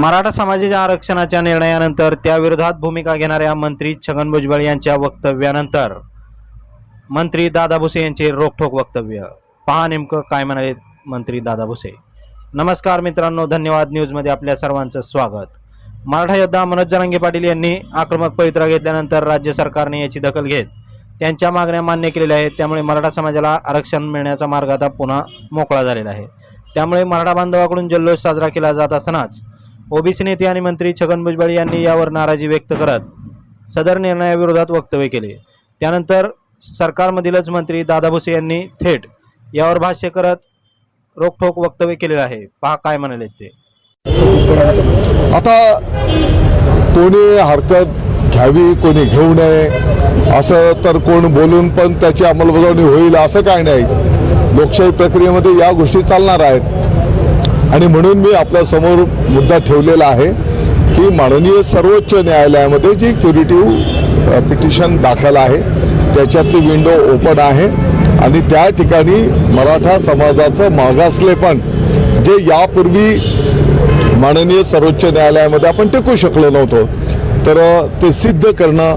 मराठा समाजाच्या आरक्षणाच्या निर्णयानंतर त्याविरोधात भूमिका घेणाऱ्या मंत्री छगन भुजबळ यांच्या वक्तव्यानंतर मंत्री दादा भुसे यांचे रोखोक वक्तव्य. पहा नेमकं काय म्हणाले मंत्री दादा भुसे. नमस्कार मित्रांनो धन्यवाद. न्यूजमध्ये आपल्या सर्वांचं स्वागत. मराठा योद्धा मनोज जरांगे पाटील यांनी आक्रमक पवित्रा घेतल्यानंतर राज्य सरकारने याची दखल घेत त्यांच्या मागण्या मान्य केलेल्या आहेत. त्यामुळे मराठा समाजाला आरक्षण मिळण्याचा मार्ग आता पुन्हा मोकळा झालेला आहे. त्यामुळे मराठा बांधवाकडून जल्लोष साजरा केला जात असतानाच ओबीसी नेते आणि मंत्री छगन भुजबळ यांनी यावर नाराजी व्यक्त करत सदर निर्णयाविरोधात वक्तव्य केले. त्यानंतर सरकारमधीलच मंत्री दादा भुसे यांनी थेट यावर भाष्य करत रोखोक वक्तव्य केलेलं आहे. पहा काय म्हणाले ते. आता कोणी हरकत घ्यावी कोणी घेऊ नये असं तर कोण बोलून पण त्याची अंमलबजावणी होईल असं काय नाही. लोकशाही प्रक्रियेमध्ये या गोष्टी चालणार आहेत. आणि म्हणून मी आपल्यासमोर मुद्दा ठेवलेला आहे की माननीय सर्वोच्च न्यायालयामध्ये जी क्युरिटिव्ह पिटिशन दाखल आहे त्याच्यातली विंडो ओपन आहे आणि त्या ठिकाणी मराठा समाजाचं मागासलेपण जे यापूर्वी माननीय सर्वोच्च न्यायालयामध्ये आपण टिकू शकलो नव्हतो तर ते सिद्ध करणं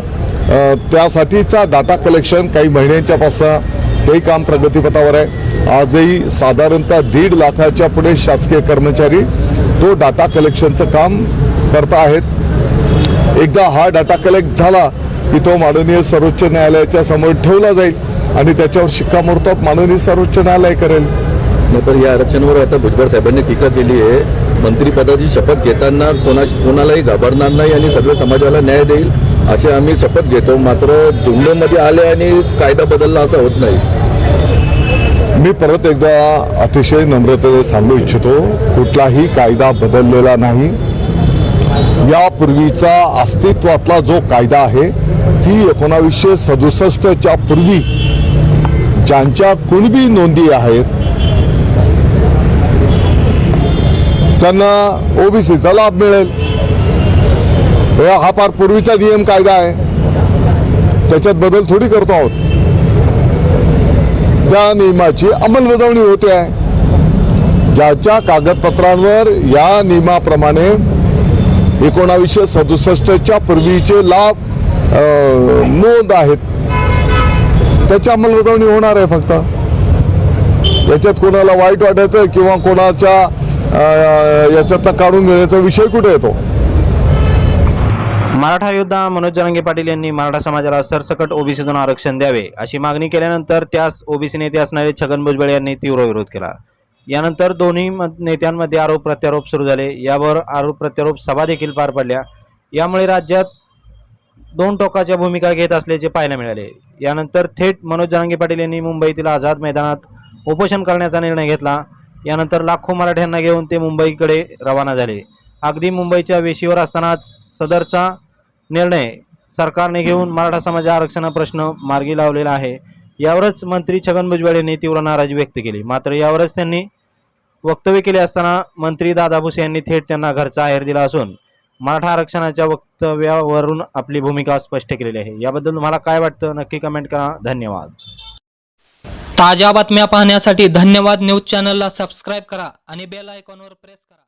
त्यासाठीचा डाटा कलेक्शन काही महिन्यांच्यापासून तेही काम प्रगतीपथावर आहे. आजही साधारणतः दीड लाखाच्या पुढे शासकीय कर्मचारी तो डाटा कलेक्शनचं काम करत आहेत. एकदा हा डाटा कलेक्ट झाला की तो माननीय सर्वोच्च न्यायालयाच्या समोर ठेवला जाईल आणि त्याच्यावर शिक्कामोर्तब माननीय सर्वोच्च न्यायालय करेल. नाही पण या आरक्षणावर आता भुजबळ साहेबांनी टीका केली आहे. मंत्रिपदाची शपथ घेताना कोणा कोणालाही घाबरणार नाही आणि सगळ्या समाजाला न्याय देईल. असे आम्ही शपथ घेतो. मात्र जुमल्यामध्ये आले आणि कायदा बदलला असं होत नाही. मी परत एकदा अतिशय नम्रतेने सांगू इच्छितो कुठलाही कायदा बदललेला नाही. यापूर्वीचा अस्तित्वातला जो कायदा आहे की एकोणावीसशे सदुसष्टच्या पूर्वी ज्यांच्या कुणबी नोंदी आहेत त्यांना ओबीसीचा लाभ मिळेल. हा फार पूर्वीचा नियम कायदा आहे. त्याच्यात बदल थोडी करतो आहोत. त्या नियमाची अंमलबजावणी होते आहे. ज्याच्या कागदपत्रांवर या नियमाप्रमाणे एकोणावीसशे सदुसष्टच्या पूर्वीचे लाभ नोंद आहेत. त्याची अंमलबजावणी होणार आहे फक्त. याच्यात कोणाला वाईट वाटायचं किंवा कोणाच्या याच्यातनं काढून घेण्याचा विषय कुठे येतो? मराठा योद्धा मनोज जरांगे पाटील यांनी मराठा समाजाला सरसकट ओबीसीतून आरक्षण द्यावे अशी मागणी केल्यानंतर त्यास ओबीसी नेते असणारे छगन भुजबळ यांनी तीव्र विरोध केला. यानंतर दोन्ही म- नेत्यांमध्ये आरोप प्रत्यारोप सुरू झाले. यावर आरोप प्रत्यारोप सभा देखील पार पडल्या. यामुळे राज्यात दोन टोकाच्या भूमिका घेत असल्याचे पाहायला मिळाले. यानंतर थेट मनोज जरांगे पाटील यांनी मुंबईतील आझाद मैदानात उपोषण करण्याचा निर्णय घेतला. यानंतर लाखो मराठ्यांना घेऊन ते मुंबईकडे रवाना झाले. अगदी मुंबईच्या वेशीवर असतानाच सदरचा निर्णय सरकारने घेऊन मराठा समाज आरक्षण प्रश्न मार्गी लावलेला आहे. यावरच मंत्री छगन भुजबळ यांनी तीव्र नाराजी व्यक्त केली. मात्र यावरच त्यांनी वक्तव्य केले असताना मंत्री दादा भुसे यांनी थेट त्यांना घरचा आहेर दिला असून मराठा आरक्षणाच्या वक्तव्यावरून आपली भूमिका स्पष्ट केलेली आहे. याबद्दल तुम्हाला काय वाटतं? नक्की कमेंट करा. धन्यवाद. ताज्या बातम्या पाहण्यासाठी धन्यवाद न्यूज चॅनलला सबस्क्राईब करा आणि बेल आयकॉनवर प्रेस करा.